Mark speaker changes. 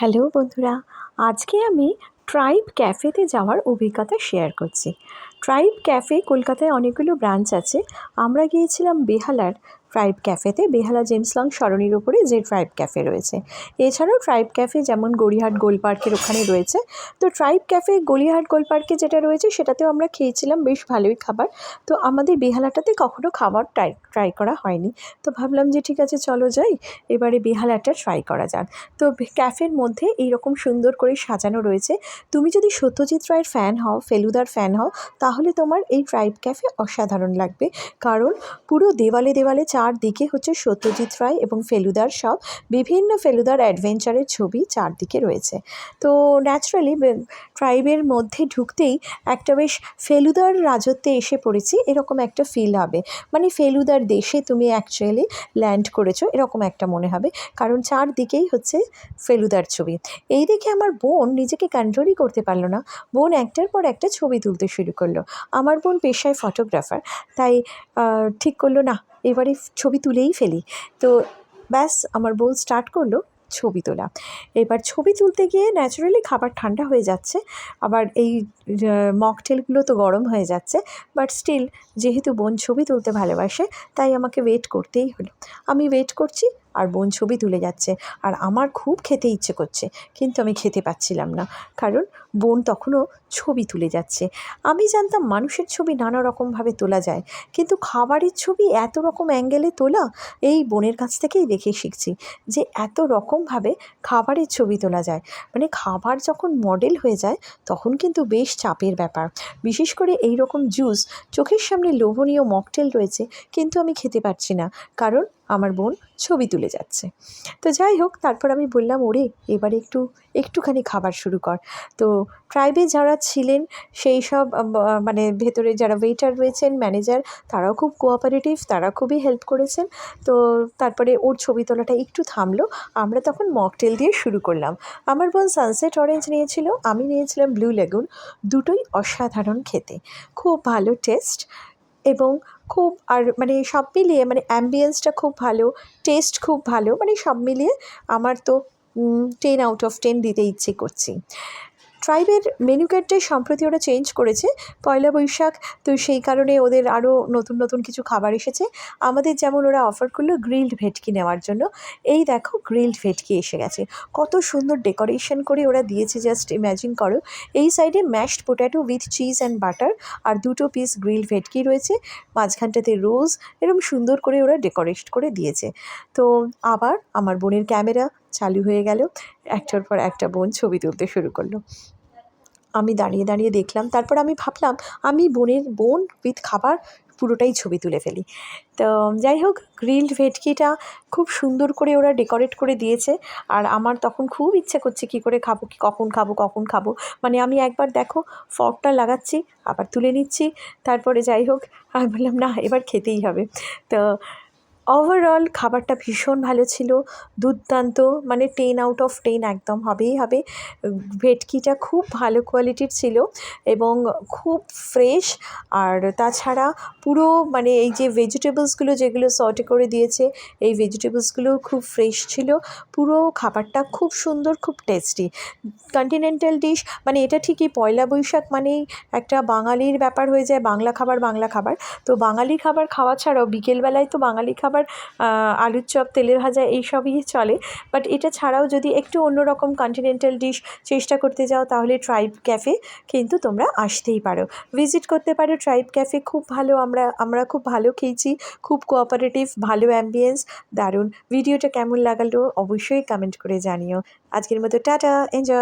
Speaker 1: Hello বন্ধুরা আজকে আমি ট্রাইব ক্যাফেতে যাওয়ার অভিজ্ঞতা শেয়ার করছি। ট্রাইব ক্যাফে কলকাতায় অনেকগুলো ব্রাঞ্চ আছে। আমরা গিয়েছিলাম বেহালার ট্রাইব ক্যাফেতে বেহালা জেমস লং সরণির ওপরে যে ট্রাইব ক্যাফে রয়েছে। এছাড়াও ট্রাইব ক্যাফে যেমন গড়িহাট গোল পার্কের ওখানে রয়েছে। তো ট্রাইব ক্যাফে গড়িয়াহাট গোল পার্কে যেটা রয়েছে, সেটাতেও আমরা খেয়েছিলাম বেশ ভালোই খাবার। তো আমাদের বেহালাটাতে কখনো খাবার ট্রাই ট্রাই করা হয়নি। তো ভাবলাম যে ঠিক আছে, চলো যাই। এবারে বেহালাটা ট্রাই করা যাক। তো ক্যাফের মধ্যে এইরকম সুন্দর করে সাজানো রয়েছে। তুমি যদি সত্যজিৎ রায়ের ফ্যান হও, ফেলুদার ফ্যান হও তাহলে তোমার এই ট্রাইব ক্যাফে অসাধারণ লাগবে। কারণ পুরো দেওয়ালে দেওয়ালে চারদিকে হচ্ছে সত্যজিৎ রায় এবং ফেলুদার সব বিভিন্ন ফেলুদার অ্যাডভেঞ্চারের ছবি চারদিকে রয়েছে। তো ন্যাচারালি ট্রাইবের মধ্যে ঢুকতেই একটা বেশ ফেলুদার রাজত্বে এসে পড়েছি, এরকম একটা ফিল হবে। মানে ফেলুদার দেশে তুমি অ্যাকচুয়ালি ল্যান্ড করেছ, এরকম একটা মনে হবে। কারণ চারদিকেই হচ্ছে ফেলুদার ছবি। এই দেখে আমার বোন নিজেকে কন্ট্রোলই করতে পারল না। বোন একটার পর একটা ছবি তুলতে শুরু করল। আমার বোন পেশায় ফটোগ্রাফার তাই ঠিক করল, না, এবারে ছবি তুলেই ফেলি। তো ব্যাস, আমার বোন স্টার্ট করল ছবি তোলা। এবার ছবি তুলতে গিয়ে ন্যাচারালি খাবার ঠান্ডা হয়ে যাচ্ছে, আবার এই মকটেলগুলো তো গরম হয়ে যাচ্ছে বাট স্টিল যেহেতু বোন ছবি তুলতে ভালোবাসে, তাই আমাকে ওয়েট করতেই হলো। আমি ওয়েট করছি আর বোন ছবি তুলে যাচ্ছে। আর আমার খুব খেতে ইচ্ছে করছে, কিন্তু আমি খেতে পাচ্ছিলাম না। কারণ বোন তখনও ছবি তুলে যাচ্ছে। আমি জানতাম মানুষের ছবি নানা রকমভাবে তোলা যায়, কিন্তু খাবারের ছবি এত রকম অ্যাঙ্গেলে তোলা, এই বোনের কাছ থেকেই দেখে শিখছি যে এত রকমভাবে খাবারের ছবি তোলা যায়। মানে খাবার যখন মডেল হয়ে যায়, তখন কিন্তু বেশ চাপের ব্যাপার। বিশেষ করে এই রকম জুস চোখের সামনে লোভনীয় মকটেল রয়েছে, কিন্তু আমি খেতে পারছি না। কারণ আমার বোন ছবি তুলে যাচ্ছে। তো যাই হোক, তারপর আমি বললাম, ওরে, এবারে একটু, একটুখানি খাবার শুরু কর। তো ট্রাইবে যারা ছিলেন, সেই সব মানে ভেতরে যারা ওয়েটার রয়েছেন ম্যানেজার তারাও খুব কোঅপারেটিভ তারা খুবই হেল্প করেছেন। তো তারপরে ওর ছবি তোলাটা একটু থামলো। আমরা তখন মকটেল দিয়ে শুরু করলাম। আমার বোন সানসেট অরেঞ্জ নিয়েছিল, আমি নিয়েছিলাম ব্লু লেগুন দুটোই অসাধারণ খেতে। খুব ভালো টেস্ট এবং খুব আর মানে সব মিলিয়ে মানে অ্যাম্বিয়েন্সটা খুব ভালো টেস্ট খুব ভালো মানে সব মিলিয়ে আমার তো টেন আউট অফ টেন দিতে ইচ্ছে করছি। ট্রাইবের মেনু কার্ডটাই সম্প্রতি ওরা চেঞ্জ করেছে, পয়লা বৈশাখ। তো সেই কারণে ওদের আরও নতুন নতুন কিছু খাবার এসেছে। আমাদের যেমন ওরা অফার করল গ্রিলড ভেটকি নেওয়ার জন্য। এই দেখো গ্রিলড ভেটকি এসে গেছে। কত সুন্দর ডেকোরেশন করে ওরা দিয়েছে, জাস্ট ইম্যাজিন করো। এই সাইডে mashed potato with cheese and butter আর দুটো পিস গ্রিল ভেটকি রয়েছে। মাঝখানটাতে রোজ এরকম সুন্দর করে ওরা ডেকোরেট করে দিয়েছে। তো আবার আমার বোনের ক্যামেরা চালু হয়ে গেল। একটার পর একটা বোন ছবি তুলতে শুরু করল। আমি দাঁড়িয়ে দাঁড়িয়ে দেখলাম, তারপর আমি ভাবলাম, আমি বোনের বোন উইথ খাবার পুরোটাই ছবি তুলে ফেলি। তো যাই হোক, গ্রিলড ভেটকিটা খুব সুন্দর করে ওরা ডেকোরেট করে দিয়েছে। আর আমার তখন খুব ইচ্ছে করছে, কী করে খাব, কি কখন খাব কখন খাব। মানে আমি একবার দেখো, ফর্কটা লাগাচ্ছি, আবার তুলে নিচ্ছি, তারপরে যাই হোক, আমি বললাম, না, এবার খেতেই হবে। তো ওভারঅল খাবারটা ভীষণ ভালো ছিল। দুর্দান্ত মানে টেন আউট অফ টেন একদম হবেই হবে। ভেটকিটা খুব ভালো কোয়ালিটির ছিল এবং খুব ফ্রেশ আর তাছাড়া পুরো মানে এই যে ভেজিটেবলসগুলো যেগুলো সর্টে করে দিয়েছে, এই ভেজিটেবলসগুলো খুব ফ্রেশ ছিল। পুরো খাবারটা খুব সুন্দর, খুব টেস্টি কন্টিনেন্টাল ডিশ মানে এটা ঠিকই পয়লা বৈশাখ মানেই একটা বাঙালির ব্যাপার হয়ে যায়। বাংলা খাবার বাংলা খাবার। তো বাঙালি খাবার খাওয়া ছাড়াও বিকেলবেলায় তো বাঙালি খাবার আহ, আলুর চপ তেলে ভাজা এইসবই চলে। বাট এটা ছাড়াও যদি একটু অন্যরকম কন্টিনেন্টাল ডিশ চেষ্টা করতে যাও তাহলে ট্রাইব ক্যাফে কিন্তু তোমরা আসতেই পারো। ভিজিট করতে পারো ট্রাইব ক্যাফে খুব ভালো আমরা আমরা খুব ভালো খেয়েছি খুব কোঅপারেটিভ ভালো অ্যাম্বিয়েন্স দারুণ। ভিডিওটা কেমন লাগালো অবশ্যই কমেন্ট করে জানিও। আজকের মতো টাটা এনজয়